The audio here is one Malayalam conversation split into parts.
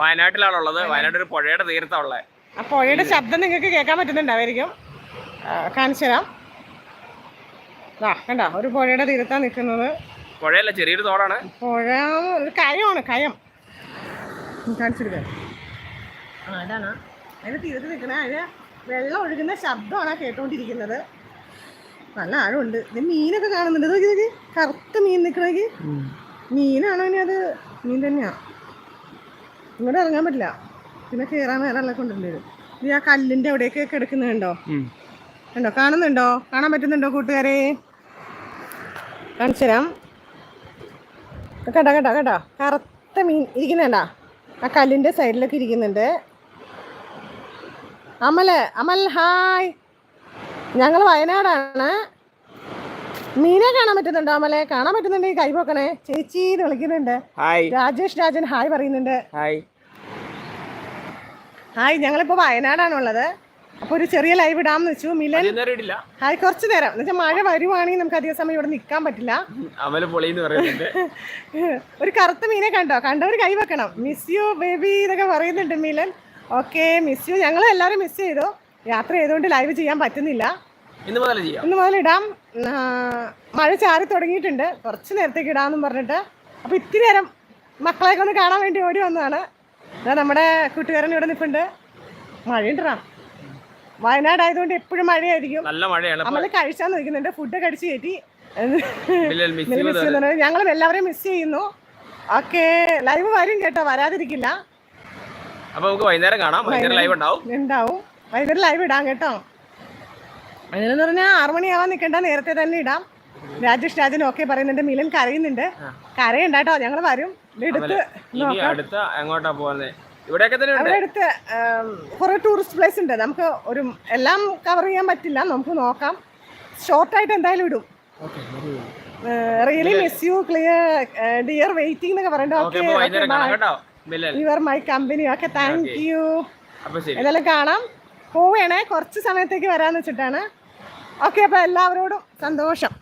വയനാട്ടിലാണുള്ളത്. വയനാട്. ഒരു പുഴയുടെ തീരത്താണുള്ളത് ആ പുഴയുടെ ശബ്ദം നിങ്ങൾക്ക് കേൾക്കാൻ പറ്റുന്നുണ്ടായിരിക്കും കാണിച്ചരാം കാണിച്ചു തരാം. ആ കണ്ടോ? ഒരു പുഴയുടെ തീരത്താണ് നിൽക്കുന്നത്. പുഴയല്ല? ചെറിയൊരു തോടാണ്. പുഴ ഒരു കയമാണ് കയം. കാണിച്ചെടുക്കാം ആ ഇതാണ്. അതിന് തീരത്ത് നിൽക്കണ അതിന് വെള്ളം ഒഴുകുന്ന ശബ്ദമാണ് കേട്ടോണ്ടിരിക്കുന്നത്. നല്ല ആഴമുണ്ട്. ഇത് മീനൊക്കെ കാണുന്നുണ്ട്. ഇതൊക്കെ ഇതൊക്കെ കറുത്ത മീൻ നിൽക്കണമെങ്കിൽ മീനാണോ ഇനി അത്? മീൻ തന്നെയാ. ഇങ്ങോട്ട് ഇറങ്ങാൻ പറ്റില്ല. പിന്നെ കയറാൻ നേരമല്ല കൊണ്ടുവരും ഇത് ആ കല്ലിന്റെ അവിടെയൊക്കെ കിടക്കുന്നുണ്ടോ കണ്ടോ? കാണുന്നുണ്ടോ? കാണാൻ പറ്റുന്നുണ്ടോ കൂട്ടുകാരെ? കാണിച്ചു തരാം. കേട്ടോ കേട്ടോ കേട്ടോ. കറുത്ത മീൻ ഇരിക്കുന്നുണ്ടാ ആ കല്ലിന്റെ സൈഡിലൊക്കെ ഇരിക്കുന്നുണ്ട്. അമൽ അമൽ ഹായ്. ഞങ്ങൾ വയനാടാണ്. മീനെ കാണാൻ പറ്റുന്നുണ്ടോ അമലെ? കാണാൻ പറ്റുന്നുണ്ട്. കൈ പോക്കണേ. ചേച്ചി എന്ന് വിളിക്കുന്നുണ്ട്. ഹായ്. രാജേഷ് രാജൻ ഹായ് പറയുന്നുണ്ട്. ഹായ്. ഹായ് ഞങ്ങളിപ്പോൾ വയനാടാണുള്ളത്. അപ്പോൾ ഒരു ചെറിയ ലൈവ് ഇടാമെന്ന് വെച്ചു. മിലൻ ഹായ് കുറച്ചു നേരം. എന്നുവെച്ചാൽ മഴ വരുവാണെങ്കിൽ നമുക്ക് അധിക സമയം ഇവിടെ നിൽക്കാൻ പറ്റില്ല. ഒരു കറുത്ത മീനെ കണ്ടോ? കണ്ടവർ കൈ വെക്കണം. മിസ് യു ബേബി എന്നൊക്കെ പറയുന്നുണ്ട് മിലൻ. ഓക്കെ മിസ് യു ഞങ്ങൾ എല്ലാവരും മിസ് ചെയ്തു. യാത്ര ചെയ്തുകൊണ്ട് ലൈവ് ചെയ്യാൻ പറ്റുന്നില്ല. ഇന്ന് മുതൽ ഇന്ന് മുതൽ ഇടാം. മഴ ചാറി തുടങ്ങിയിട്ടുണ്ട്. കുറച്ച് നേരത്തേക്ക് ഇടാമെന്നും പറഞ്ഞിട്ട്. അപ്പോൾ ഇത്തിരി നേരം മക്കളെയൊക്കെ ഒന്ന് കാണാൻ വേണ്ടി ഓടി വന്നതാണ്. ഇതാ നമ്മുടെ കൂട്ടുകാരൻ ഇവിടെ നിൽപ്പുണ്ട്. മഴയുണ്ടാ വയനാട് ആയതുകൊണ്ട് എപ്പോഴും മഴയായിരിക്കും. നല്ല മഴയാണ്. നമ്മൾ കഴിച്ചാൽ നിൽക്കുന്നുണ്ട്. ഫുഡ് കഴിച്ച് കയറ്റി. ഞങ്ങളും എല്ലാവരെയും മിസ് ചെയ്യുന്നു. ഓക്കെ ലൈവ് വരും കേട്ടോ. വരാതിരിക്കില്ല. അപ്പൊ നമുക്ക് വൈകുന്നേരം കാണാം. വൈകുന്നേരം ലൈവ് ഉണ്ടാവും. ഉണ്ടാവും. വൈകുന്നേരം ലൈവ് ഇടാം കേട്ടോ. വൈകുന്നേരം പറഞ്ഞാൽ ആറു മണിയാവാൻ നിൽക്കണ്ട. നേരത്തെ തന്നെ ഇടാം. രാജേഷ് രാജൻ ഓക്കെ പറയുന്നുണ്ട്. മിലൻ കരയുന്നുണ്ട്. കരയുണ്ടാട്ടോ ഞങ്ങൾ വരും. ഇനി അടുത്ത എങ്ങോട്ടാ പോകുന്നത് ഇവിടെയൊക്കെ തന്നെ ഉണ്ട്. അവിടെ അടുത്ത് കുറേ ടൂറിസ്റ്റ് പ്ലേസ് ഉണ്ട്. നമുക്ക് ഒരു എല്ലാം കവർ ചെയ്യാൻ പറ്റില്ല. നമുക്ക് നോക്കാം. ഷോർട്ടായിട്ട് എന്തായാലും ഇടും. Really miss you clear dear waiting എന്നൊക്കെ കേട്ടോ. Your my company okay thank you എന്തായാലും കാണാം. പോവേണേ. കുറച്ച് സമയത്തേക്ക് വരാന്ന് വെച്ചിട്ടാണ്. ഓക്കെ അപ്പൊ എല്ലാവരോടും സന്തോഷം.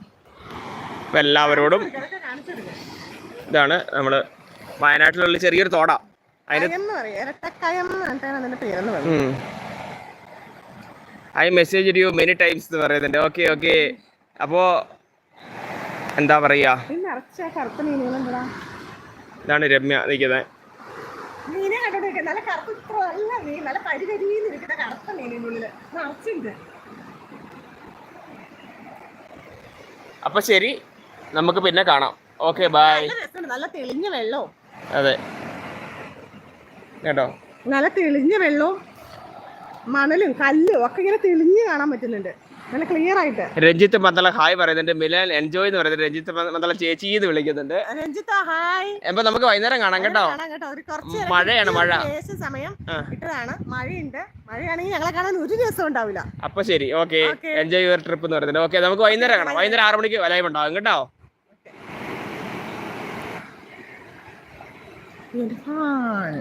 എല്ലാവരോടും ഇതാണ് നമ്മൾ വയനാട്ടിലുള്ള ചെറിയൊരു തോട. I message you many times എന്ന് പറയുന്നുണ്ട്. ഓക്കെ ഓക്കെ അപ്പോ എന്താ പറയാ? ഇതാണ് രമ്യ നിൽക്കുന്നത്. അപ്പൊ ശരി. നമുക്ക് പിന്നെ കാണാം. Okay bye. നല്ല തെളിഞ്ഞ വെള്ളവും. അതെ. കേട്ടോ? നല്ല തെളിഞ്ഞ വെള്ളവും മണലും കല്ലും ഒക്കെ ഇങ്ങനെ തെളിഞ്ഞ് കാണാൻ പറ്റുന്നുണ്ട്. നല്ല ക്ലിയർ ആയിട്ട്. രഞ്ജിത്ത് മന്ദല ഹായ് പറയുന്നുണ്ട്. മിലൻ എൻജോയ് എന്ന് പറയുന്നത് രഞ്ജിത്ത് മന്ദല ചേച്ചി എന്ന് വിളിക്കുന്നുണ്ട്. രഞ്ജിത്ത ഹായ്. അപ്പൊ നമുക്ക് വൈകുന്നേരം കാണാം കേട്ടോ. മഴയാണ് മഴ. സമയം ഇത്രയാണ് ഇട്ടതാണ്. മഴയുണ്ട്. മഴയാണെങ്കിൽ ഞങ്ങളെ കാണാൻ ഒരു ദിവസം ഉണ്ടാവില്ല. അപ്പൊ ശരി. ഓക്കെ. എൻജോയ് യുവർ ട്രിപ്പ് എന്ന് പറയുന്നുണ്ട്. ഓക്കെ നമുക്ക് വൈകുന്നേരം കാണാം. വൈകുന്നേരം. ആറ് മണിക്ക് ലൈവ് ഉണ്ടാവും കേട്ടോ. 你好